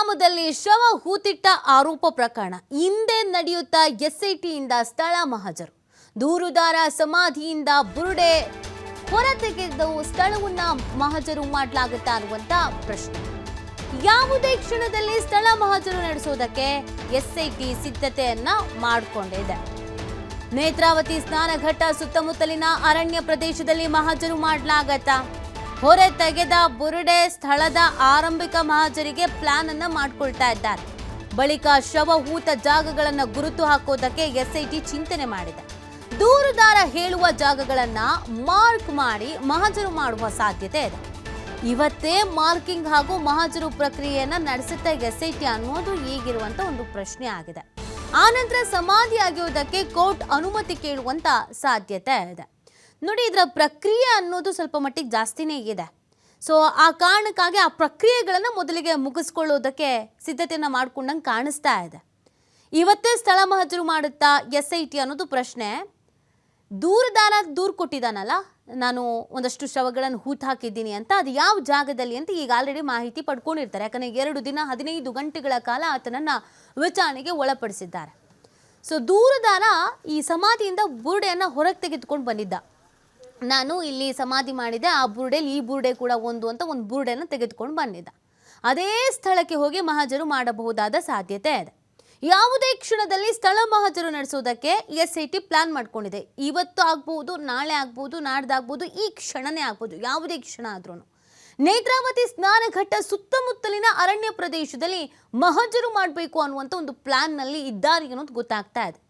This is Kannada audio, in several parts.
ಗ್ರಾಮದಲ್ಲಿ ಶವ ಹೂತಿಟ್ಟ ಆರೋಪ ಪ್ರಕರಣ. ಹಿಂದೆ ನಡೆಯುತ್ತಾ ಎಸ್ಐಟಿಯಿಂದ ಸ್ಥಳ ಮಹಜರು. ದೂರುದಾರ ಸಮಾಧಿಯಿಂದ ಬುರುಡೆ ಹೊರತೆಗೆದು ಸ್ಥಳವನ್ನ ಮಹಜರು ಮಾಡಲಾಗುತ್ತಾ ಅನ್ನುವಂತ ಪ್ರಶ್ನೆ. ಯಾವುದೇ ಕ್ಷಣದಲ್ಲಿ ಸ್ಥಳ ಮಹಜರು ನಡೆಸೋದಕ್ಕೆ ಎಸ್ಐಟಿ ಸಿದ್ಧತೆಯನ್ನ ಮಾಡಿಕೊಂಡಿದೆ. ನೇತ್ರಾವತಿ ಸ್ನಾನಘಟ್ಟ ಸುತ್ತಮುತ್ತಲಿನ ಅರಣ್ಯ ಪ್ರದೇಶದಲ್ಲಿ ಮಹಜರು ಮಾಡಲಾಗತ್ತಾ? ಹೊರ ತೆಗೆದ ಬುರುಡೆ ಸ್ಥಳದ ಆರಂಭಿಕ ಮಹಾಜರಿಗೆ ಪ್ಲಾನ್ ಅನ್ನ ಮಾಡಿಕೊಳ್ತಾ ಇದ್ದಾರೆ. ಬಳಿಕ ಶವ ಹೂತ ಜಾಗಗಳನ್ನ ಗುರುತು ಹಾಕೋದಕ್ಕೆ ಎಸ್ಐಟಿ ಚಿಂತನೆ ಮಾಡಿದೆ. ದೂರುದಾರ ಹೇಳುವ ಜಾಗಗಳನ್ನ ಮಾರ್ಕ್ ಮಾಡಿ ಮಹಾಜರು ಮಾಡುವ ಸಾಧ್ಯತೆ ಇದೆ. ಇವತ್ತೇ ಮಾರ್ಕಿಂಗ್ ಹಾಗೂ ಮಹಾಜರು ಪ್ರಕ್ರಿಯೆಯನ್ನ ನಡೆಸುತ್ತಾ ಎಸ್ಐಟಿ ಅನ್ನೋದು ಈಗಿರುವಂತ ಒಂದು ಪ್ರಶ್ನೆ ಆಗಿದೆ. ಆನಂತರ ಸಮಾಧಿ ಆಗಿರುವುದಕ್ಕೆ ಕೋರ್ಟ್ ಅನುಮತಿ ಕೇಳುವಂತ ಸಾಧ್ಯತೆ ಇದೆ. ನೋಡಿ, ಇದರ ಪ್ರಕ್ರಿಯೆ ಅನ್ನೋದು ಸ್ವಲ್ಪ ಮಟ್ಟಿಗೆ ಜಾಸ್ತಿನೇ ಇದೆ. ಸೊ ಆ ಕಾರಣಕ್ಕಾಗಿ ಆ ಪ್ರಕ್ರಿಯೆಗಳನ್ನು ಮೊದಲಿಗೆ ಮುಗಿಸ್ಕೊಳ್ಳೋದಕ್ಕೆ ಸಿದ್ಧತೆಯನ್ನು ಮಾಡ್ಕೊಂಡಂಗೆ ಕಾಣಿಸ್ತಾ ಇದೆ. ಇವತ್ತೇ ಸ್ಥಳ ಮಹಜರು ಮಾಡುತ್ತಾ ಎಸ್ ಐ ಟಿ ಅನ್ನೋದು ಪ್ರಶ್ನೆ. ದೂರದಾರ ದೂರು ಕೊಟ್ಟಿದ್ದಾನಲ್ಲ, ನಾನು ಒಂದಷ್ಟು ಶವಗಳನ್ನು ಹೂತು ಹಾಕಿದ್ದೀನಿ ಅಂತ, ಅದು ಯಾವ ಜಾಗದಲ್ಲಿ ಅಂತ ಈಗ ಆಲ್ರೆಡಿ ಮಾಹಿತಿ ಪಡ್ಕೊಂಡಿರ್ತಾರೆ. ಯಾಕಂದರೆ ಎರಡು ದಿನ ಹದಿನೈದು ಗಂಟೆಗಳ ಕಾಲ ಆತನನ್ನು ವಿಚಾರಣೆಗೆ ಒಳಪಡಿಸಿದ್ದಾರೆ. ಸೊ ದೂರದಾರ ಈ ಸಮಾಧಿಯಿಂದ ಬುರುಡೆಯನ್ನು ಹೊರಗೆ ತೆಗೆದುಕೊಂಡು ಬಂದಿದ್ದ. ನಾನು ಇಲ್ಲಿ ಸಮಾಧಿ ಮಾಡಿದೆ, ಆ ಬುರುಡೆಲಿ ಈ ಬುರುಡೆ ಕೂಡ ಒಂದು ಅಂತ ಒಂದು ಬುರುಡೆನ ತೆಗೆದುಕೊಂಡು ಬಂದಿದ್ದ. ಅದೇ ಸ್ಥಳಕ್ಕೆ ಹೋಗಿ ಮಹಾಜರು ಮಾಡಬಹುದಾದ ಸಾಧ್ಯತೆ ಇದೆ. ಯಾವುದೇ ಕ್ಷಣದಲ್ಲಿ ಸ್ಥಳ ಮಹಾಜರು ನಡೆಸೋದಕ್ಕೆ ಎಸ್ ಐ ಟಿ ಪ್ಲಾನ್ ಮಾಡ್ಕೊಂಡಿದೆ. ಇವತ್ತು ಆಗ್ಬೋದು, ನಾಳೆ ಆಗ್ಬೋದು ನಾಡ್ದಾಗ್ಬೋದು ಈ ಕ್ಷಣನೇ ಆಗ್ಬೋದು, ಯಾವುದೇ ಕ್ಷಣ ಆದ್ರೂ ನೇತ್ರಾವತಿ ಸ್ನಾನಘಟ್ಟ ಸುತ್ತಮುತ್ತಲಿನ ಅರಣ್ಯ ಪ್ರದೇಶದಲ್ಲಿ ಮಹಜರು ಮಾಡಬೇಕು ಅನ್ನುವಂಥ ಒಂದು ಪ್ಲಾನ್ನಲ್ಲಿ ಇದ್ದಾರೆ ಅನ್ನೋದು ಗೊತ್ತಾಗ್ತಾ ಇದೆ.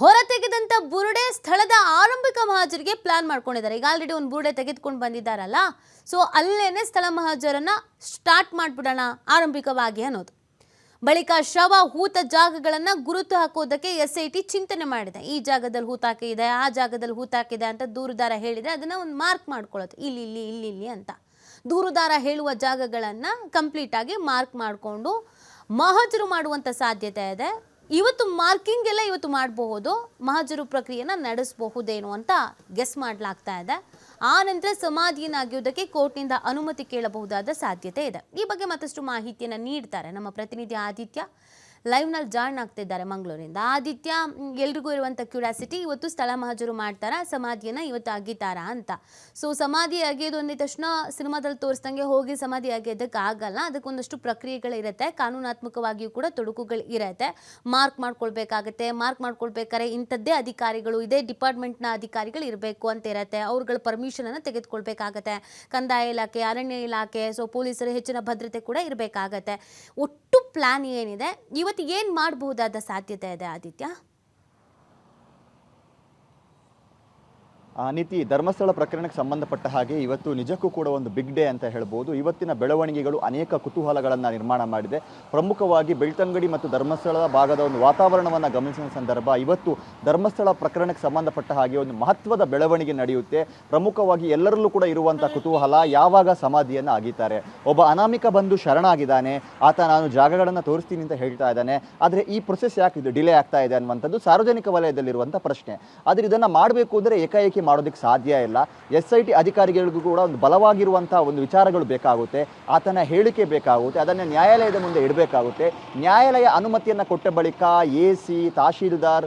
ಹೊರ ತೆಗೆದಂತ ಬುರುಡೆ ಸ್ಥಳದ ಆರಂಭಿಕ ಮಹಾಜರಿಗೆ ಪ್ಲಾನ್ ಮಾಡ್ಕೊಂಡಿದ್ದಾರೆ. ಈಗ ಆಲ್ರೆಡಿ ಒಂದು ಬುರುಡೆ ತೆಗೆದುಕೊಂಡು ಬಂದಿದ್ದಾರಲ್ಲ ಸೊ ಅಲ್ಲೇನೆ ಸ್ಥಳ ಮಹಾಜರನ್ನ ಸ್ಟಾರ್ಟ್ ಮಾಡಿಬಿಡೋಣ, ಆರಂಭಿಕವಾಗಿ ಅನ್ನೋದು. ಬಳಿಕ ಶವ ಹೂತ ಜಾಗಗಳನ್ನ ಗುರುತು ಹಾಕೋದಕ್ಕೆ ಎಸ್ ಐ ಟಿ ಚಿಂತನೆ ಮಾಡಿದೆ. ಈ ಜಾಗದಲ್ಲಿ ಹೂತಾಕಿದೆ ಆ ಜಾಗದಲ್ಲಿ ಹೂತಾಕಿದೆ ಅಂತ ದೂರುದಾರ ಹೇಳಿದ್ರೆ ಅದನ್ನ ಒಂದು ಮಾರ್ಕ್ ಮಾಡ್ಕೊಳ್ಳೋದು ಇಲ್ಲಿ ಇಲ್ಲಿ ಇಲ್ಲಿ ಇಲ್ಲಿ ಅಂತ. ದೂರುದಾರ ಹೇಳುವ ಜಾಗಗಳನ್ನು ಕಂಪ್ಲೀಟ್ ಆಗಿ ಮಾರ್ಕ್ ಮಾಡಿಕೊಂಡು ಮಹಜರು ಮಾಡುವಂಥ ಸಾಧ್ಯತೆ ಇದೆ. ಇವತ್ತು ಮಾರ್ಕಿಂಗ್ ಎಲ್ಲ ಇವತ್ತು ಮಾಡಬಹುದು, ಮಹಜರು ಪ್ರಕ್ರಿಯೆನ ನಡೆಸಬಹುದೇನೋ ಅಂತ ಗೆಸ್ ಮಾಡಲಾಗ್ತಾ ಇದೆ. ಆ ನಂತರ ಸಮಾಧಿಯನ್ನಾಗಿರುವುದಕ್ಕೆ ಕೋರ್ಟ್ನಿಂದ ಅನುಮತಿ ಕೇಳಬಹುದಾದ ಸಾಧ್ಯತೆ ಇದೆ. ಈ ಬಗ್ಗೆ ಮತ್ತಷ್ಟು ಮಾಹಿತಿಯನ್ನು ನೀಡ್ತಾರೆ ನಮ್ಮ ಪ್ರತಿನಿಧಿ ಆದಿತ್ಯ. ಲೈವ್ನಲ್ಲಿ ಜಾಯ್ನ್ ಆಗ್ತಿದ್ದಾರೆ ಮಂಗಳೂರಿಂದ. ಆದಿತ್ಯ ಎಲ್ರಿಗೂ ಇರುವಂಥ ಕ್ಯೂರಿಯಾಸಿಟಿ ಇವತ್ತು ಸ್ಥಳ ಮಹಜರು ಮಾಡ್ತಾರಾ? ಸಮಾಧಿಯನ್ನು ಇವತ್ತು ಅಗಿತಾರಾ? ಅಂತ. ಸೊ ಸಮಾಧಿ ಅಗಿಯೋದು ಅಂದಿದ ತಕ್ಷಣ ಸಿನಿಮಾದಲ್ಲಿ ತೋರಿಸ್ದಂಗೆ ಹೋಗಿ ಸಮಾಧಿ ಅಗಿಯೋದಕ್ಕೆ ಆಗಲ್ಲ. ಅದಕ್ಕೊಂದಷ್ಟು ಪ್ರಕ್ರಿಯೆಗಳಿರುತ್ತೆ ಕಾನೂನಾತ್ಮಕವಾಗಿಯೂ ಕೂಡ ತೊಡಕುಗಳು ಇರುತ್ತೆ. ಮಾರ್ಕ್ ಮಾಡ್ಕೊಳ್ಬೇಕಾಗತ್ತೆ. ಮಾರ್ಕ್ ಮಾಡ್ಕೊಳ್ಬೇಕಾದ್ರೆ ಇಂಥದ್ದೇ ಅಧಿಕಾರಿಗಳು, ಇದೇ ಡಿಪಾರ್ಟ್ಮೆಂಟ್ನ ಅಧಿಕಾರಿಗಳು ಇರಬೇಕು ಅಂತ ಇರುತ್ತೆ. ಅವ್ರುಗಳ ಪರ್ಮಿಷನನ್ನು ತೆಗೆದುಕೊಳ್ಬೇಕಾಗತ್ತೆ. ಕಂದಾಯ ಇಲಾಖೆ, ಅರಣ್ಯ ಇಲಾಖೆ, ಸೊ, ಪೊಲೀಸರು ಹೆಚ್ಚಿನ ಭದ್ರತೆ ಕೂಡ ಇರಬೇಕಾಗತ್ತೆ. ಒಟ್ಟು ಪ್ಲಾನ್ ಏನಿದೆ? ಇವತ್ತು ಏನು ಮಾಡಬಹುದಾದ ಸಾಧ್ಯತೆ ಇದೆ ಆದಿತ್ಯ? ನೀತಿ ಧರ್ಮಸ್ಥಳ ಪ್ರಕರಣಕ್ಕೆ ಸಂಬಂಧಪಟ್ಟ ಹಾಗೆ ಇವತ್ತು ನಿಜಕ್ಕೂ ಕೂಡ ಒಂದು ಬಿಗ್ ಡೇ ಅಂತ ಹೇಳ್ಬೋದು. ಇವತ್ತಿನ ಬೆಳವಣಿಗೆಗಳು ಅನೇಕ ಕುತೂಹಲಗಳನ್ನು ನಿರ್ಮಾಣ ಮಾಡಿದೆ. ಪ್ರಮುಖವಾಗಿ ಬೆಳ್ತಂಗಡಿ ಮತ್ತು ಧರ್ಮಸ್ಥಳದ ಭಾಗದ ಒಂದು ವಾತಾವರಣವನ್ನು ಗಮನಿಸಿದ ಸಂದರ್ಭ, ಇವತ್ತು ಧರ್ಮಸ್ಥಳ ಪ್ರಕರಣಕ್ಕೆ ಸಂಬಂಧಪಟ್ಟ ಹಾಗೆ ಒಂದು ಮಹತ್ವದ ಬೆಳವಣಿಗೆ ನಡೆಯುತ್ತೆ. ಪ್ರಮುಖವಾಗಿ ಎಲ್ಲರಲ್ಲೂ ಕೂಡ ಇರುವಂಥ ಕುತೂಹಲ, ಯಾವಾಗ ಸಮಾಧಿಯನ್ನು ಆಗಿದ್ದಾರೆ ಒಬ್ಬ ಅನಾಮಿಕ ಬಂದು ಶರಣಾಗಿದ್ದಾನೆ, ಆತ ನಾನು ಜಾಗಗಳನ್ನು ತೋರಿಸ್ತೀನಿ ಅಂತ ಹೇಳ್ತಾ ಇದ್ದಾನೆ. ಆದರೆ ಈ ಪ್ರೊಸೆಸ್ ಯಾಕೆ ಇದು ಡಿಲೇ ಆಗ್ತಾ ಇದೆ ಅನ್ನುವಂಥದ್ದು ಸಾರ್ವಜನಿಕ ವಲಯದಲ್ಲಿರುವಂಥ ಪ್ರಶ್ನೆ. ಆದರೆ ಇದನ್ನು ಮಾಡಬೇಕು ಅಂದರೆ ಏಕಾಏಕಿ ಮಾಡೋದಕ್ಕೆ ಸಾಧ್ಯ ಇಲ್ಲ. ಎಸ್ ಐ ಟಿ ಅಧಿಕಾರಿಗಳಿಗೂ ಕೂಡ ಒಂದು ಬಲವಾಗಿರುವಂಥ ಒಂದು ವಿಚಾರಗಳು ಬೇಕಾಗುತ್ತೆ. ಆತನ ಹೇಳಿಕೆ ಬೇಕಾಗುತ್ತೆ. ಅದನ್ನು ನ್ಯಾಯಾಲಯದ ಮುಂದೆ ಇಡಬೇಕಾಗುತ್ತೆ. ನ್ಯಾಯಾಲಯ ಅನುಮತಿಯನ್ನು ಕೊಟ್ಟ ಬಳಿಕ A C, tahsildar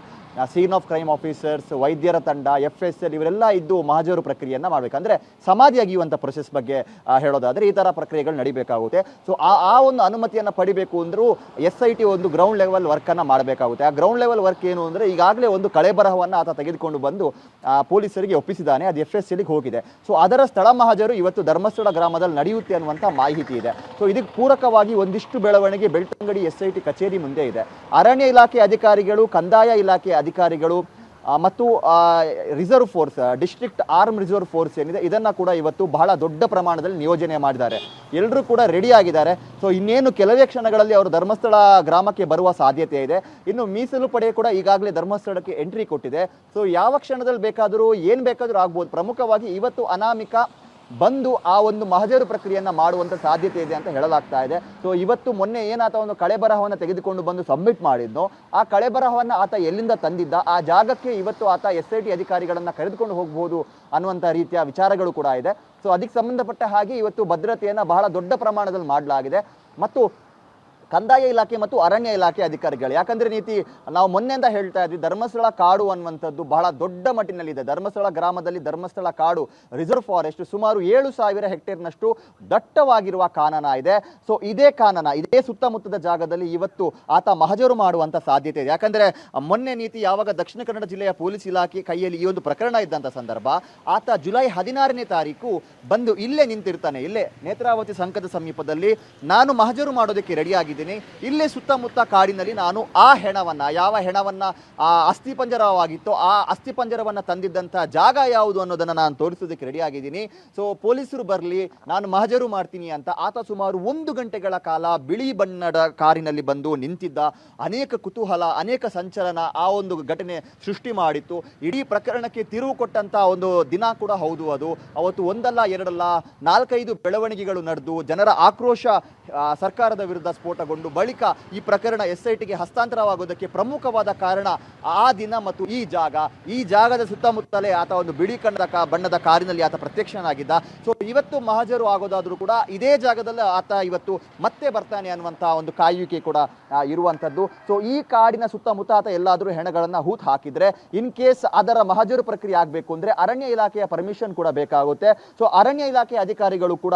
scene of crime officers ವೈದ್ಯರ ತಂಡ ಎಫ್ ಎಸ್ ಎಲ್ ಇವರೆಲ್ಲ ಇದ್ದು ಮಹಜರು ಪ್ರಕ್ರಿಯೆಯನ್ನು ಮಾಡಬೇಕಂದ್ರೆ ಸಮಾಧಿ ಅಗಿಯುವಂಥ ಪ್ರೊಸೆಸ್ ಬಗ್ಗೆ ಹೇಳೋದಾದರೆ ಈ ಥರ ಪ್ರಕ್ರಿಯೆಗಳು ನಡಿಬೇಕಾಗುತ್ತೆ. ಸೊ ಆ ಆ ಒಂದು ಅನುಮತಿಯನ್ನು ಪಡಿಬೇಕು ಅಂದರೂ ಎಸ್ ಐ ಟಿ ಒಂದು ಗ್ರೌಂಡ್ ಲೆವೆಲ್ ವರ್ಕನ್ನು ಮಾಡಬೇಕಾಗುತ್ತೆ. ಆ ಗ್ರೌಂಡ್ ಲೆವೆಲ್ ವರ್ಕ್ ಏನು ಅಂದರೆ ಈಗಾಗಲೇ ಒಂದು ಕಳೆ ಬರಹವನ್ನು ಆತ ತೆಗೆದುಕೊಂಡು ಬಂದು ಪೊಲೀಸರಿಗೆ ಒಪ್ಪಿಸಿದ್ದಾನೆ. ಅದು ಎಫ್ ಎಸ್ ಎಲ್ಗೆ ಹೋಗಿದೆ. ಸೊ ಅದರ ಸ್ಥಳ ಮಹಾಜರು ಇವತ್ತು ಧರ್ಮಸ್ಥಳ ಗ್ರಾಮದಲ್ಲಿ ನಡೆಯುತ್ತೆ ಅನ್ನುವಂಥ ಮಾಹಿತಿ ಇದೆ. ಸೊ ಇದಕ್ಕೆ ಪೂರಕವಾಗಿ ಒಂದಿಷ್ಟು ಬೆಳವಣಿಗೆ ಬೆಳ್ತಂಗಡಿ ಎಸ್ ಐ ಟಿ ಕಚೇರಿ ಮುಂದೆ ಇದೆ. ಅರಣ್ಯ ಇಲಾಖೆ ಅಧಿಕಾರಿಗಳು, ಕಂದಾಯ ಇಲಾಖೆ ಅಧಿಕಾರಿಗಳು ಮತ್ತು reserve force district arm reserve force ಏನಿದೆ, ಇದನ್ನು ಕೂಡ ಇವತ್ತು ಬಹಳ ದೊಡ್ಡ ಪ್ರಮಾಣದಲ್ಲಿ ನಿಯೋಜನೆ ಮಾಡಿದ್ದಾರೆ. ಎಲ್ಲರೂ ಕೂಡ ರೆಡಿ ಆಗಿದ್ದಾರೆ. ಸೊ ಇನ್ನೇನು ಕೆಲವೇ ಕ್ಷಣಗಳಲ್ಲಿ ಅವರು ಧರ್ಮಸ್ಥಳ ಗ್ರಾಮಕ್ಕೆ ಬರುವ ಸಾಧ್ಯತೆ ಇದೆ. ಇನ್ನು ಮೀಸಲು ಪಡೆ ಕೂಡ ಈಗಾಗಲೇ ಧರ್ಮಸ್ಥಳಕ್ಕೆ ಎಂಟ್ರಿ ಕೊಟ್ಟಿದೆ. ಸೊ ಯಾವ ಕ್ಷಣದಲ್ಲಿ ಬೇಕಾದರೂ, ಏನು ಬೇಕಾದರೂ ಆಗ್ಬೋದು. ಪ್ರಮುಖವಾಗಿ ಇವತ್ತು ಅನಾಮಿಕ ಬಂದು ಆ ಒಂದು ಮಹಜರು ಪ್ರಕ್ರಿಯೆಯನ್ನು ಮಾಡುವಂಥ ಸಾಧ್ಯತೆ ಇದೆ ಅಂತ ಹೇಳಲಾಗ್ತಾ ಇದೆ. ಸೊ ಇವತ್ತು ಮೊನ್ನೆ ಏನಾತ ಒಂದು ಕಳೆ ಬರಹವನ್ನು ತೆಗೆದುಕೊಂಡು ಬಂದು ಸಬ್ಮಿಟ್ ಮಾಡಿದ್ನೋ, ಆ ಕಳೆ ಬರಹವನ್ನು ಆತ ಎಲ್ಲಿಂದ ತಂದಿದ್ದ, ಆ ಜಾಗಕ್ಕೆ ಇವತ್ತು ಆತ ಎಸ್ ಐ ಟಿ ಅಧಿಕಾರಿಗಳನ್ನು ಕರೆದುಕೊಂಡು ಹೋಗ್ಬೋದು ಅನ್ನುವಂಥ ರೀತಿಯ ವಿಚಾರಗಳು ಕೂಡ ಇದೆ. ಸೊ ಅದಕ್ಕೆ ಸಂಬಂಧಪಟ್ಟ ಹಾಗೆ ಇವತ್ತು ಭದ್ರತೆಯನ್ನು ಬಹಳ ದೊಡ್ಡ ಪ್ರಮಾಣದಲ್ಲಿ ಮಾಡಲಾಗಿದೆ. ಮತ್ತು ಕಂದಾಯ ಇಲಾಖೆ ಮತ್ತು ಅರಣ್ಯ ಇಲಾಖೆ ಅಧಿಕಾರಿಗಳು. ಯಾಕಂದ್ರೆ ನೀತಿ, ನಾವು ಮೊನ್ನೆಯಿಂದ ಹೇಳ್ತಾ ಇದ್ವಿ, ಧರ್ಮಸ್ಥಳ ಕಾಡು ಅನ್ನುವಂಥದ್ದು ಬಹಳ ದೊಡ್ಡ ಮಟ್ಟಿನಲ್ಲಿದೆ. ಧರ್ಮಸ್ಥಳ ಗ್ರಾಮದಲ್ಲಿ ಧರ್ಮಸ್ಥಳ ಕಾಡು ರಿಸರ್ವ್ ಫಾರೆಸ್ಟ್ ಸುಮಾರು ಏಳು ಸಾವಿರ ಹೆಕ್ಟೇರ್ನಷ್ಟು ದಟ್ಟವಾಗಿರುವ ಕಾನನ ಇದೆ. ಸೊ ಇದೇ ಕಾನನ, ಇದೇ ಸುತ್ತಮುತ್ತದ ಜಾಗದಲ್ಲಿ ಇವತ್ತು ಆತ ಮಹಜರು ಮಾಡುವಂತ ಸಾಧ್ಯತೆ ಇದೆ. ಯಾಕಂದ್ರೆ ಮೊನ್ನೆ ನೀತಿ, ಯಾವಾಗ ದಕ್ಷಿಣ ಕನ್ನಡ ಜಿಲ್ಲೆಯ ಪೊಲೀಸ್ ಇಲಾಖೆ ಕೈಯಲ್ಲಿ ಈ ಒಂದು ಪ್ರಕರಣ ಇದ್ದಂತ ಸಂದರ್ಭ, ಆತ ಜುಲೈ ಹದಿನಾರನೇ ತಾರೀಕು ಬಂದು ಇಲ್ಲೇ ನಿಂತಿರ್ತಾನೆ. ಇಲ್ಲೇ ನೇತ್ರಾವತಿ ಸಂಕದ ಸಮೀಪದಲ್ಲಿ ನಾನು ಮಹಜರು ಮಾಡೋದಕ್ಕೆ ರೆಡಿ ಆಗಿದ್ದೀನಿ ಇಲ್ಲೇ ಸುತ್ತಮುತ್ತ ಕಾಡಿನಲ್ಲಿ ನಾನು ಆ ಹೆಣವನ್ನು, ಯಾವ ಹೆಣವನ್ನು, ಆ ಅಸ್ಥಿಪಂಜರವಾಗಿತ್ತೋ ಆ ಅಸ್ಥಿಪಂಜರವನ್ನು ತಂದಿದ್ದಂಥ ಜಾಗ ಯಾವುದು ಅನ್ನೋದನ್ನು ನಾನು ತೋರಿಸೋದಕ್ಕೆ ರೆಡಿ ಆಗಿದ್ದೀನಿ. ಸೊ ಪೊಲೀಸರು ಬರಲಿ, ನಾನು ಮಹಜರು ಮಾಡ್ತೀನಿ ಅಂತ ಆತ ಸುಮಾರು ಒಂದು ಗಂಟೆಗಳ ಕಾಲ ಬಿಳಿ ಬಣ್ಣದ ಕಾರಿನಲ್ಲಿ ಬಂದು ನಿಂತಿದ್ದ ಅನೇಕ ಕುತೂಹಲ, ಅನೇಕ ಸಂಚಲನ ಆ ಒಂದು ಘಟನೆ ಸೃಷ್ಟಿ ಮಾಡಿತ್ತು. ಇಡೀ ಪ್ರಕರಣಕ್ಕೆ ತಿರುವು ಕೊಟ್ಟಂತ ಒಂದು ದಿನ ಕೂಡ ಹೌದು ಅದು. ಅವತ್ತು ಒಂದಲ್ಲ, ಎರಡಲ್ಲ, ನಾಲ್ಕೈದು ಬೆಳವಣಿಗೆಗಳು ನಡೆದು ಜನರ ಆಕ್ರೋಶ ಸರ್ಕಾರದ ವಿರುದ್ಧ ಸ್ಫೋಟಗೊಂಡು ಬಳಿಕ ಈ ಪ್ರಕರಣ ಎಸ್ಐಟಿಗೆ ಹಸ್ತಾಂತರವಾಗುವುದಕ್ಕೆ ಪ್ರಮುಖವಾದ ಕಾರಣ ಆ ದಿನ ಮತ್ತು ಈ ಜಾಗ. ಈ ಜಾಗದ ಸುತ್ತಮುತ್ತಲೇ ಆತ ಒಂದು ಬಿಳಿ ಕಣ್ಣದ ಬಣ್ಣದ ಕಾರಿನಲ್ಲಿ ಆತ ಪ್ರತ್ಯಕ್ಷನಾಗಿದ್ದ. ಸೊ ಇವತ್ತು ಮಹಜರು ಆಗೋದಾದರೂ ಕೂಡ ಇದೇ ಜಾಗದಲ್ಲಿ ಆತ ಇವತ್ತು ಮತ್ತೆ ಬರ್ತಾನೆ ಅನ್ನುವಂತಹ ಒಂದು ಕಾಯುವಿಕೆ ಕೂಡ ಇರುವಂಥದ್ದು. ಸೊ ಈ ಕಾಡಿನ ಸುತ್ತಮುತ್ತ ಆತ ಎಲ್ಲಾದರೂ ಹೆಣಗಳನ್ನ ಹೂತ್ ಹಾಕಿದ್ರೆ, ಇನ್ ಕೇಸ್ ಅದರ ಮಹಜರು ಪ್ರಕ್ರಿಯೆ ಆಗಬೇಕು ಅಂದ್ರೆ ಅರಣ್ಯ ಇಲಾಖೆಯ ಪರ್ಮಿಷನ್ ಕೂಡ ಬೇಕಾಗುತ್ತೆ. ಸೊ ಅರಣ್ಯ ಇಲಾಖೆ ಅಧಿಕಾರಿಗಳು ಕೂಡ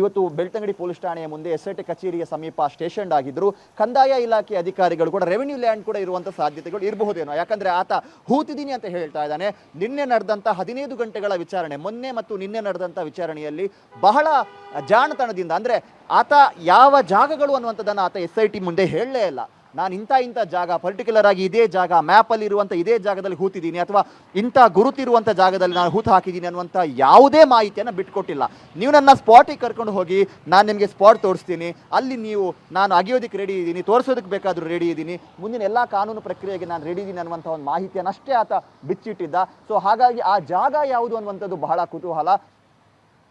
ಇವತ್ತು ಬೆಳ್ತಂಗಡಿ ಪೊಲೀಸ್ ಠಾಣೆಯ ಮುಂದೆ ಎಸ್ಐಟಿ ಕಚೇರಿಯ ಸಮೀಪ ಸ್ಟೇಷನ್ ಆಗಿದ್ರು ಕಂದಾಯ ಇಲಾಖೆ ಅಧಿಕಾರಿಗಳು ಕೂಡ ರೆವೆನ್ಯೂ ಲ್ಯಾಂಡ್ ಕೂಡ ಇರುವಂತ ಸಾಧ್ಯತೆಗಳು ಇರಬಹುದೇನೋ. ಯಾಕಂದ್ರೆ ಆತ ಹೂತಿದ್ದೀನಿ ಅಂತ ಹೇಳ್ತಾ ಇದ್ದಾನೆ. ನಿನ್ನೆ ನಡೆದಂತ ಹದಿನೈದು ಗಂಟೆಗಳ ವಿಚಾರಣೆ, ಮೊನ್ನೆ ಮತ್ತು ನಿನ್ನೆ ನಡೆದಂತ ವಿಚಾರಣೆಯಲ್ಲಿ ಬಹಳ ಜಾಣತನದಿಂದ, ಅಂದ್ರೆ ಆತ ಯಾವ ಜಾಗಗಳು ಅನ್ನುವಂಥದ್ದನ್ನು ಆತ ಎಸ್ ಐ ಟಿ ಮುಂದೆ ಹೇಳಲೇ ಇಲ್ಲ. ನಾನು ಇಂಥ ಇಂಥ ಜಾಗ ಪರ್ಟಿಕ್ಯುಲರ್ ಆಗಿ ಇದೇ ಜಾಗ ಮ್ಯಾಪಲ್ಲಿ ಇರುವಂಥ ಇದೇ ಜಾಗದಲ್ಲಿ ಹೂತಿದ್ದೀನಿ ಅಥವಾ ಇಂಥ ಗುರುತಿರುವಂಥ ಜಾಗದಲ್ಲಿ ನಾನು ಹೂತು ಹಾಕಿದ್ದೀನಿ ಅನ್ನುವಂಥ ಯಾವುದೇ ಮಾಹಿತಿಯನ್ನು ಬಿಟ್ಕೊಟ್ಟಿಲ್ಲ. ನೀವು ನನ್ನ ಸ್ಪಾಟಿಗೆ ಕರ್ಕೊಂಡು ಹೋಗಿ, ನಾನು ನಿಮಗೆ ಸ್ಪಾಟ್ ತೋರಿಸ್ತೀನಿ. ಅಲ್ಲಿ ನೀವು, ನಾನು ಅಗಿಯೋದಕ್ಕೆ ರೆಡಿ ಇದ್ದೀನಿ, ತೋರಿಸೋದಕ್ಕೆ ಬೇಕಾದರೂ ರೆಡಿ ಇದ್ದೀನಿ. ಮುಂದಿನ ಎಲ್ಲ ಕಾನೂನು ಪ್ರಕ್ರಿಯೆಗೆ ನಾನು ರೆಡಿ ಇದ್ದೀನಿ ಅನ್ನುವಂಥ ಒಂದು ಮಾಹಿತಿಯನ್ನು ಅಷ್ಟೇ ಆತ ಬಿಚ್ಚಿಟ್ಟಿದ್ದ. ಸೊ ಹಾಗಾಗಿ ಆ ಜಾಗ ಯಾವುದು ಅನ್ನುವಂಥದ್ದು ಬಹಳ ಕುತೂಹಲ.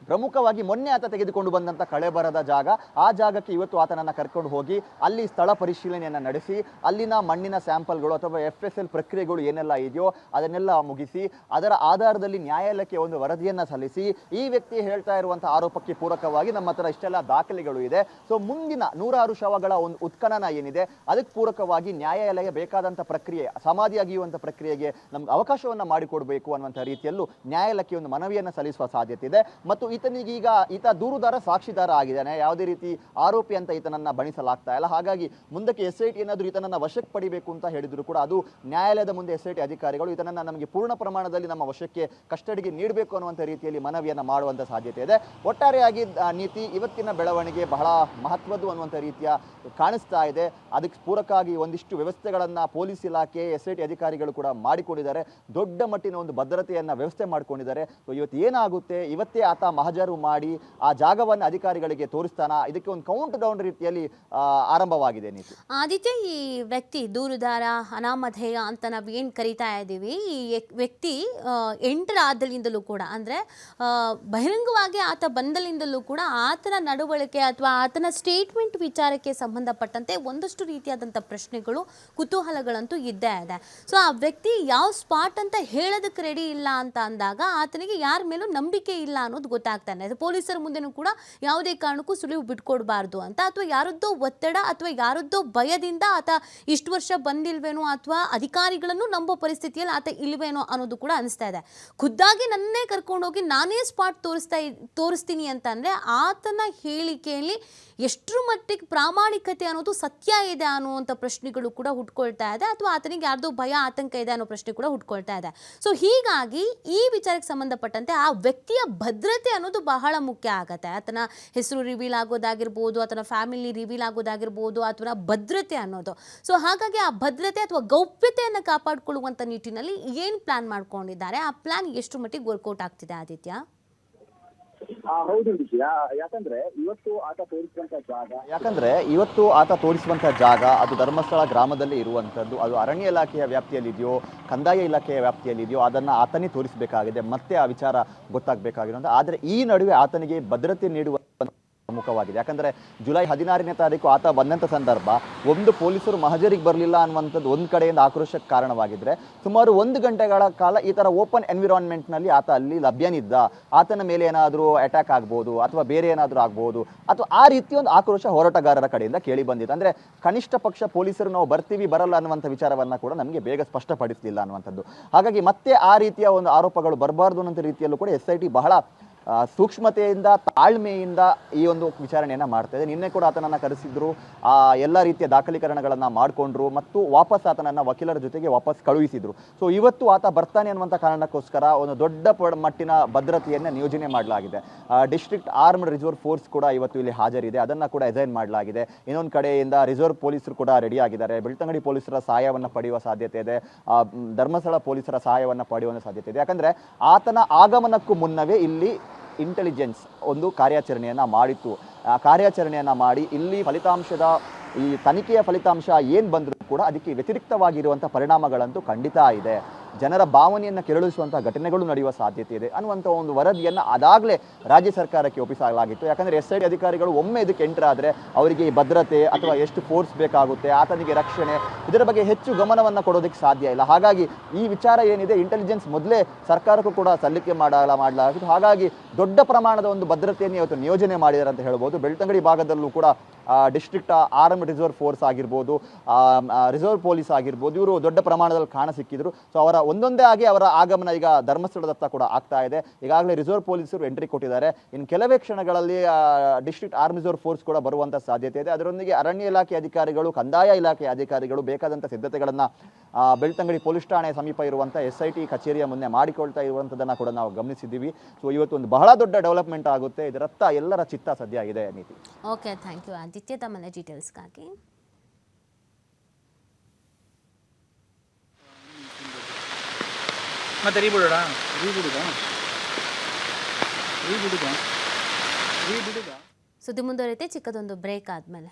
ಪ್ರಮುಖವಾಗಿ ಮೊನ್ನೆ ಆತ ತೆಗೆದುಕೊಂಡು ಬಂದಂಥ ಕಳೆಬರದ ಜಾಗ. ಆ ಜಾಗಕ್ಕೆ ಇವತ್ತು ಆತನನ್ನ ಕರ್ಕೊಂಡು ಹೋಗಿ ಅಲ್ಲಿ ಸ್ಥಳ ಪರಿಶೀಲನೆಯನ್ನು ನಡೆಸಿ, ಅಲ್ಲಿನ ಮಣ್ಣಿನ ಸ್ಯಾಂಪಲ್ಗಳು ಅಥವಾ ಎಫ್ ಎಸ್ ಎಲ್ ಪ್ರಕ್ರಿಯೆಗಳು ಏನೆಲ್ಲ ಇದೆಯೋ ಅದನ್ನೆಲ್ಲ ಮುಗಿಸಿ, ಅದರ ಆಧಾರದಲ್ಲಿ ನ್ಯಾಯಾಲಯಕ್ಕೆ ಒಂದು ವರದಿಯನ್ನು ಸಲ್ಲಿಸಿ, ಈ ವ್ಯಕ್ತಿ ಹೇಳ್ತಾ ಇರುವಂಥ ಆರೋಪಕ್ಕೆ ಪೂರಕವಾಗಿ ನಮ್ಮ ಹತ್ರ ಇಷ್ಟೆಲ್ಲ ದಾಖಲೆಗಳು ಇದೆ. ಸೊ ಮುಂದಿನ ನೂರಾರು ಶವಗಳ ಒಂದು ಉತ್ಖನನ ಏನಿದೆ, ಅದಕ್ಕೆ ಪೂರಕವಾಗಿ ನ್ಯಾಯಾಲಯ ಬೇಕಾದಂಥ ಪ್ರಕ್ರಿಯೆ, ಸಮಾಧಿ ಅಗಿಯುವಂಥ ಪ್ರಕ್ರಿಯೆಗೆ ನಮ್ಗೆ ಅವಕಾಶವನ್ನು ಮಾಡಿಕೊಡಬೇಕು ಅನ್ನುವಂಥ ರೀತಿಯಲ್ಲೂ ನ್ಯಾಯಾಲಯಕ್ಕೆ ಒಂದು ಮನವಿಯನ್ನು ಸಲ್ಲಿಸುವ ಸಾಧ್ಯತೆ ಇದೆ. ಮತ್ತು ಈತನಿಗೆ ಈಗ ಈತ ದೂರುದಾರ ಸಾಕ್ಷಿದಾರ ಆಗಿದ್ದಾನೆ. ಯಾವುದೇ ರೀತಿ ಆರೋಪಿ ಅಂತ ಈತನನ್ನ ಬಣಿಸಲಾಗ್ತಾ ಇಲ್ಲ. ಹಾಗಾಗಿ ಮುಂದಕ್ಕೆ ಎಸ್ ಐ ಟಿ ಏನಾದರೂ ಈತನನ್ನ ವಶಕ್ಕೆ ಪಡಿಬೇಕು ಅಂತ ಹೇಳಿದ್ರು ಕೂಡ ಅದು ನ್ಯಾಯಾಲಯದ ಮುಂದೆ ಎಸ್ ಐ ಟಿ ಅಧಿಕಾರಿಗಳು ಈತನನ್ನ ನಮಗೆ ಪೂರ್ಣ ಪ್ರಮಾಣದಲ್ಲಿ ನಮ್ಮ ವಶಕ್ಕೆ ಕಸ್ಟಡಿಗೆ ನೀಡಬೇಕು ಅನ್ನುವಂಥ ರೀತಿಯಲ್ಲಿ ಮನವಿಯನ್ನು ಮಾಡುವಂಥ ಸಾಧ್ಯತೆ ಇದೆ. ಒಟ್ಟಾರೆಯಾಗಿ ನೀತಿ ಇವತ್ತಿನ ಬೆಳವಣಿಗೆ ಬಹಳ ಮಹತ್ವದ್ದು ಅನ್ನುವಂಥ ರೀತಿಯ ಕಾಣಿಸ್ತಾ ಇದೆ. ಅದಕ್ಕೆ ಪೂರಕವಾಗಿ ಒಂದಿಷ್ಟು ವ್ಯವಸ್ಥೆಗಳನ್ನು ಪೊಲೀಸ್ ಇಲಾಖೆ, ಎಸ್ ಐ ಟಿ ಅಧಿಕಾರಿಗಳು ಕೂಡ ಮಾಡಿಕೊಂಡಿದ್ದಾರೆ. ದೊಡ್ಡ ಮಟ್ಟಿನ ಒಂದು ಭದ್ರತೆಯನ್ನು ವ್ಯವಸ್ಥೆ ಮಾಡಿಕೊಂಡಿದ್ದಾರೆ. ಇವತ್ತು ಏನಾಗುತ್ತೆ? ಇವತ್ತೇ ಆತ ಮಹಜರು ಮಾಡಿ ಆ ಜಾಗವನ್ನು ಅಧಿಕಾರಿಗಳಿಗೆ ತೋರಿಸ್ತಾನ? ಇದಕ್ಕೆ ಒಂದು ಕೌಂಟ್ ಡೌನ್ ರೀತಿಯಲ್ಲಿ ಆರಂಭವಾಗಿದೆ ನೀತಿ. ಆದಿತ್ಯ, ಈ ವ್ಯಕ್ತಿ ದೂರುದಾರ, ಅನಾಮಧೇಯ ಅಂತ ನಾವು ಏನು ಕರಿತಾ ಇದ್ದೀವಿ ಈ ವ್ಯಕ್ತಿ ಎಂಟರ್ ಆದಲಿಂದಲೂ ಕೂಡ ಅಂದರೆ ಬಹಿರಂಗವಾಗಿ ಆತ ಬಂದಲಿಂದಲೂ ಕೂಡ ಆತನ ನಡವಳಿಕೆ ಅಥವಾ ಆತನ ಸ್ಟೇಟ್ಮೆಂಟ್ ವಿಚಾರಕ್ಕೆ ಸಂಬಂಧಪಟ್ಟಂತೆ ಒಂದಷ್ಟು ರೀತಿಯಾದಂಥ ಪ್ರಶ್ನೆಗಳು, ಕುತೂಹಲಗಳಂತೂ ಇದ್ದೇ ಇದೆ. ಸೊ ಆ ವ್ಯಕ್ತಿ ಯಾವ ಸ್ಪಾಟ್ ಅಂತ ಹೇಳೋದಕ್ಕೆ ರೆಡಿ ಇಲ್ಲ ಅಂತ ಅಂದಾಗ ಆತನಿಗೆ ಯಾರ ಮೇಲೂ ನಂಬಿಕೆ ಇಲ್ಲ ಅನ್ನೋದು ಗೊತ್ತಾಗ್ತಾನೆ ಅದು ಪೊಲೀಸರ ಮುಂದೆನೂ ಕೂಡ ಯಾವುದೇ ಕಾರಣಕ್ಕೂ ಸುಳಿವು ಬಿಟ್ಕೊಡ್ಬಾರ್ದು ಅಂತ. ಅಥವಾ ಯಾರದ್ದೋ ಒತ್ತಡ ಅಥವಾ ಯಾರದ್ದೋ ಭಯದಿಂದ ಆತ ಇಷ್ಟು ವರ್ಷ ಬಂದಿಲ್ವೇನೋ ಅಥವಾ ಅಧಿಕಾರಿಗಳನ್ನು ನಂಬೋ ಪರಿಸ್ಥಿತಿಯಲ್ಲಿ ಆತ ಇಲ್ವೇನೋ ಅನ್ನೋದು ಕೂಡ ಅನಿಸ್ತಾ ಇದೆ. ಖುದ್ದಾಗಿ ನನ್ನೇ ಕರ್ಕೊಂಡೋಗಿ ನಾನೇ ಸ್ಪಾಟ್ ತೋರಿಸ್ತಾ ಇದ್- ತೋರಿಸ್ತೀನಿ ಅಂತಂದರೆ ಆತನ ಹೇಳಿಕೆಯಲ್ಲಿ ಎಷ್ಟರ ಮಟ್ಟಿಗೆ ಪ್ರಾಮಾಣಿಕತೆ ಅನ್ನೋದು ಸತ್ಯ ಇದೆ ಅನ್ನುವಂಥ ಪ್ರಶ್ನೆಗಳು ಕೂಡ ಹುಟ್ಕೊಳ್ತಾ ಇದೆ ಅಥವಾ ಆತನಿಗೆ ಯಾರ್ದೋ ಭಯ, ಆತಂಕ ಇದೆ ಅನ್ನೋ ಪ್ರಶ್ನೆ ಕೂಡ ಹುಟ್ಕೊಳ್ತಾ ಇದೆ. ಸೊ ಹೀಗಾಗಿ ಈ ವಿಚಾರಕ್ಕೆ ಸಂಬಂಧಪಟ್ಟಂತೆ ಆ ವ್ಯಕ್ತಿಯ ಭದ್ರತೆ ಅನ್ನೋದು ಬಹಳ ಮುಖ್ಯ ಆಗತ್ತೆ. ಆತನ ಹೆಸರು ರಿವೀಲ್ ಆಗೋದಾಗಿರ್ಬೋದು, ಆತನ ಫ್ಯಾಮಿಲಿ ರಿವೀಲ್ ಆಗೋದಾಗಿರ್ಬೋದು ಅಥವಾ ಭದ್ರತೆ ಅನ್ನೋದು. ಸೊ ಹಾಗಾಗಿ ಆ ಭದ್ರತೆ ಅಥವಾ ಗೌಪ್ಯತೆಯನ್ನು ಕಾಪಾಡಿಕೊಳ್ಳುವಂಥ ನಿಟ್ಟಿನಲ್ಲಿ ಏನು ಪ್ಲಾನ್ ಮಾಡ್ಕೊಂಡಿದ್ದಾರೆ? ಆ ಪ್ಲಾನ್ ಎಷ್ಟು ಮಟ್ಟಿಗೆ ವರ್ಕೌಟ್ ಆಗ್ತಿದೆ, ಆದಿತ್ಯ? ಹೌದು ಯಾಕಂದ್ರೆ ಇವತ್ತು ಆತ ತೋರಿಸುವಂತ ಜಾಗ, ಯಾಕಂದ್ರೆ ಇವತ್ತು ಆತ ತೋರಿಸುವಂತಹ ಜಾಗ ಅದು ಧರ್ಮಸ್ಥಳ ಗ್ರಾಮದಲ್ಲಿ ಇರುವಂತದ್ದು. ಅದು ಅರಣ್ಯ ಇಲಾಖೆಯ ವ್ಯಾಪ್ತಿಯಲ್ಲಿದೆಯೋ, ಕಂದಾಯ ಇಲಾಖೆಯ ವ್ಯಾಪ್ತಿಯಲ್ಲಿದೆಯೋ, ಅದನ್ನ ಆತನೇ ತೋರಿಸಬೇಕಾಗಿದೆ. ಮತ್ತೆ ಆ ವಿಚಾರ ಗೊತ್ತಾಗಬೇಕಾಗಿರುವಂತ ಆದರೆ ಈ ನಡುವೆ ಆತನಿಗೆ ಭದ್ರತೆ ನೀಡುವ ಪ್ರಮುಖವಾಗಿದೆ. ಯಾಕಂದ್ರೆ ಜುಲೈ ಹದಿನಾರನೇ ತಾರೀಕು ಆತ ಬಂದಂಥ ಸಂದರ್ಭ ಒಂದು ಪೊಲೀಸರು ಮಹಜರಿಗೆ ಬರಲಿಲ್ಲ ಅನ್ನುವಂಥದ್ದು ಒಂದು ಕಡೆಯಿಂದ ಆಕ್ರೋಶಕ್ಕೆ ಕಾರಣವಾಗಿದ್ದರೆ ಸುಮಾರು ಒಂದು ಗಂಟೆಗಳ ಕಾಲ ಈ ಥರ ಓಪನ್ ಎನ್ವಿರಾನ್ಮೆಂಟ್ನಲ್ಲಿ ಆತ ಅಲ್ಲಿ ಲಭ್ಯನಿದ್ದ. ಆತನ ಮೇಲೆ ಏನಾದರೂ ಅಟ್ಯಾಕ್ ಆಗ್ಬೋದು ಅಥವಾ ಬೇರೆ ಏನಾದರೂ ಆಗ್ಬೋದು ಅಥವಾ ಆ ರೀತಿ ಒಂದು ಆಕ್ರೋಶ ಹೋರಾಟಗಾರರ ಕಡೆಯಿಂದ ಕೇಳಿ ಬಂದಿತ್ತು. ಅಂದ್ರೆ ಕನಿಷ್ಠ ಪಕ್ಷ ಪೊಲೀಸರು ನಾವು ಬರ್ತೀವಿ, ಬರಲ್ಲ ಅನ್ನುವಂಥ ವಿಚಾರವನ್ನ ಕೂಡ ನಮಗೆ ಬೇಗ ಸ್ಪಷ್ಟಪಡಿಸಲಿಲ್ಲ ಅನ್ನುವಂಥದ್ದು. ಹಾಗಾಗಿ ಮತ್ತೆ ಆ ರೀತಿಯ ಒಂದು ಆರೋಪಗಳು ಬರಬಾರ್ದು ಅನ್ನೋ ರೀತಿಯಲ್ಲೂ ಕೂಡ ಎಸ್ ಐ ಟಿ ಬಹಳ ಸೂಕ್ಷ್ಮತೆಯಿಂದ, ತಾಳ್ಮೆಯಿಂದ ಈ ಒಂದು ವಿಚಾರಣೆಯನ್ನು ಮಾಡ್ತಾ ಇದೆ. ನಿನ್ನೆ ಕೂಡ ಆತನನ್ನು ಕರೆಸಿದ್ರು. ಆ, ಎಲ್ಲ ರೀತಿಯ ದಾಖಲೀಕರಣಗಳನ್ನು ಮಾಡಿಕೊಂಡ್ರು ಮತ್ತು ವಾಪಸ್ ಆತನನ್ನು ವಕೀಲರ ಜೊತೆಗೆ ವಾಪಸ್ ಕಳುಹಿಸಿದ್ರು. ಸೊ ಇವತ್ತು ಆತ ಬರ್ತಾನೆ ಅನ್ನುವಂಥ ಕಾರಣಕ್ಕೋಸ್ಕರ ಒಂದು ದೊಡ್ಡ ಮಟ್ಟಿನ ಭದ್ರತೆಯನ್ನು ನಿಯೋಜನೆ ಮಾಡಲಾಗಿದೆ. ಡಿಸ್ಟ್ರಿಕ್ಟ್ ಆರ್ಮ್ಡ್ ರಿಸರ್ವ್ ಫೋರ್ಸ್ ಕೂಡ ಇವತ್ತು ಇಲ್ಲಿ ಹಾಜರಿದೆ. ಅದನ್ನು ಕೂಡ ಎಸೈನ್ ಮಾಡಲಾಗಿದೆ. ಇನ್ನೊಂದು ಕಡೆಯಿಂದ ರಿಸರ್ವ್ ಪೊಲೀಸರು ಕೂಡ ರೆಡಿ ಆಗಿದ್ದಾರೆ. ಬೆಳ್ತಂಗಡಿ ಪೊಲೀಸರ ಸಹಾಯವನ್ನು ಪಡೆಯುವ ಸಾಧ್ಯತೆ ಇದೆ. ಧರ್ಮಸ್ಥಳ ಪೊಲೀಸರ ಸಹಾಯವನ್ನು ಪಡೆಯುವ ಸಾಧ್ಯತೆ ಇದೆ. ಯಾಕಂದರೆ ಆತನ ಆಗಮನಕ್ಕೂ ಮುನ್ನವೇ ಇಲ್ಲಿ ಇಂಟೆಲಿಜೆನ್ಸ್ ಒಂದು ಕಾರ್ಯಾಚರಣೆಯನ್ನು ಮಾಡಿತ್ತು. ಆ ಕಾರ್ಯಾಚರಣೆಯನ್ನು ಮಾಡಿ ಇಲ್ಲಿ ಫಲಿತಾಂಶದ ಈ ತನಿಖೆಯ ಫಲಿತಾಂಶ ಏನು ಬಂದರೂ ಕೂಡ ಅದಕ್ಕೆ ವ್ಯತಿರಿಕ್ತವಾಗಿರುವಂಥ ಪರಿಣಾಮಗಳಂತೂ ಖಂಡಿತ ಇದೆ. ಜನರ ಭಾವನೆಯನ್ನು ಕೆರಳಿಸುವಂಥ ಘಟನೆಗಳು ನಡೆಯುವ ಸಾಧ್ಯತೆ ಇದೆ ಅನ್ನುವಂಥ ಒಂದು ವರದಿಯನ್ನು ಅದಾಗಲೇ ರಾಜ್ಯ ಸರ್ಕಾರಕ್ಕೆ ಒಪ್ಪಿಸಲಾಗಿತ್ತು. ಯಾಕಂದರೆ ಎಸ್ ಐ ಅಧಿಕಾರಿಗಳು ಒಮ್ಮೆ ಇದಕ್ಕೆ ಎಂಟರ್ ಆದರೆ ಅವರಿಗೆ ಭದ್ರತೆ ಅಥವಾ ಎಷ್ಟು ಫೋರ್ಸ್ ಬೇಕಾಗುತ್ತೆ, ಆತನಿಗೆ ರಕ್ಷಣೆ ಇದರ ಬಗ್ಗೆ ಹೆಚ್ಚು ಗಮನವನ್ನು ಕೊಡೋದಕ್ಕೆ ಸಾಧ್ಯ ಇಲ್ಲ. ಹಾಗಾಗಿ ಈ ವಿಚಾರ ಏನಿದೆ ಇಂಟೆಲಿಜೆನ್ಸ್ ಮೊದಲೇ ಸರ್ಕಾರಕ್ಕೂ ಕೂಡ ಸಲ್ಲಿಕೆ ಮಾಡಲ ಮಾಡಲಾಗಿತ್ತು. ಹಾಗಾಗಿ ದೊಡ್ಡ ಪ್ರಮಾಣದ ಒಂದು ಭದ್ರತೆಯನ್ನು ಇವತ್ತು ನಿಯೋಜನೆ ಮಾಡಿದ್ದಾರೆ ಅಂತ ಹೇಳ್ಬೋದು. ಬೆಳ್ತಂಗಡಿ ಭಾಗದಲ್ಲೂ ಕೂಡ ಡಿಸ್ಟ್ರಿಕ್ಟ್ ಆರ್ಮ್ ರಿಸರ್ವ್ ಫೋರ್ಸ್ ಆಗಿರ್ಬೋದು ರಿಸರ್ವ್ ಪೊಲೀಸ್ ಆಗಿರ್ಬೋದು, ಇವರು ದೊಡ್ಡ ಪ್ರಮಾಣದಲ್ಲಿ ಕಾಣ ಸಿಕ್ಕಿದ್ರು. ಸೊ ಅವರ ಒಂದೊಂದೇ ಆಗಿ ಅವರ ಆಗಮನ ಈಗ ಧರ್ಮಸ್ಥಳದತ್ತ ಕೂಡ ಆಗ್ತಾ ಇದೆ. ಈಗಾಗಲೇ ರಿಸರ್ವ್ ಪೊಲೀಸರು ಎಂಟ್ರಿ ಕೊಟ್ಟಿದ್ದಾರೆ. ಇನ್ನು ಕೆಲವೇ ಕ್ಷಣಗಳಲ್ಲಿ ಡಿಸ್ಟ್ರಿಕ್ಟ್ ಆರ್ಮಿ ರಿಸರ್ವ್ ಫೋರ್ಸ್ ಕೂಡ ಬರುವಂಥ ಸಾಧ್ಯತೆ ಇದೆ. ಅದರೊಂದಿಗೆ ಅರಣ್ಯ ಇಲಾಖೆ ಅಧಿಕಾರಿಗಳು, ಕಂದಾಯ ಇಲಾಖೆ ಅಧಿಕಾರಿಗಳು ಬೇಕಾದಂಥ ಸಿದ್ಧತೆಗಳನ್ನು ಬೆಳ್ತಂಗಡಿ ಪೊಲೀಸ್ ಠಾಣೆ ಸಮೀಪ ಇರುವಂಥ ಎಸ್ ಐ ಟಿ ಕಚೇರಿಯ ಮುಂದೆ ಮಾಡಿಕೊಳ್ತಾ ಇರುವಂಥದ್ದನ್ನು ಕೂಡ ನಾವು ಗಮನಿಸಿದ್ದೀವಿ. ಸೊ ಇವತ್ತು ಒಂದು ಬಹಳ ದೊಡ್ಡ ಡೆವಲಪ್ಮೆಂಟ್ ಆಗುತ್ತೆ. ಇದರತ್ತ ಎಲ್ಲರ ಚಿತ್ತ ಸದ್ಯ ಇದೆ, ನೀತಿ. ಓಕೆ ಥ್ಯಾಂಕ್ ಯು ಆದಿತ್ಯ ತಮ್ಮ ಡೀಟೇಲ್ಸ್ಗಾಗಿ ಮತ್ತೆ ರೀ ಬಿಡೋಣ ರೀ ರೀಬಿಡುದ ರೀ ರೀ ಬಿಡುಗ ಸುದ್ದಿ ಮುಂದುವರಿಯುತ್ತೆ ಚಿಕ್ಕದೊಂದು ಬ್ರೇಕ್ ಆದಮೇಲೆ.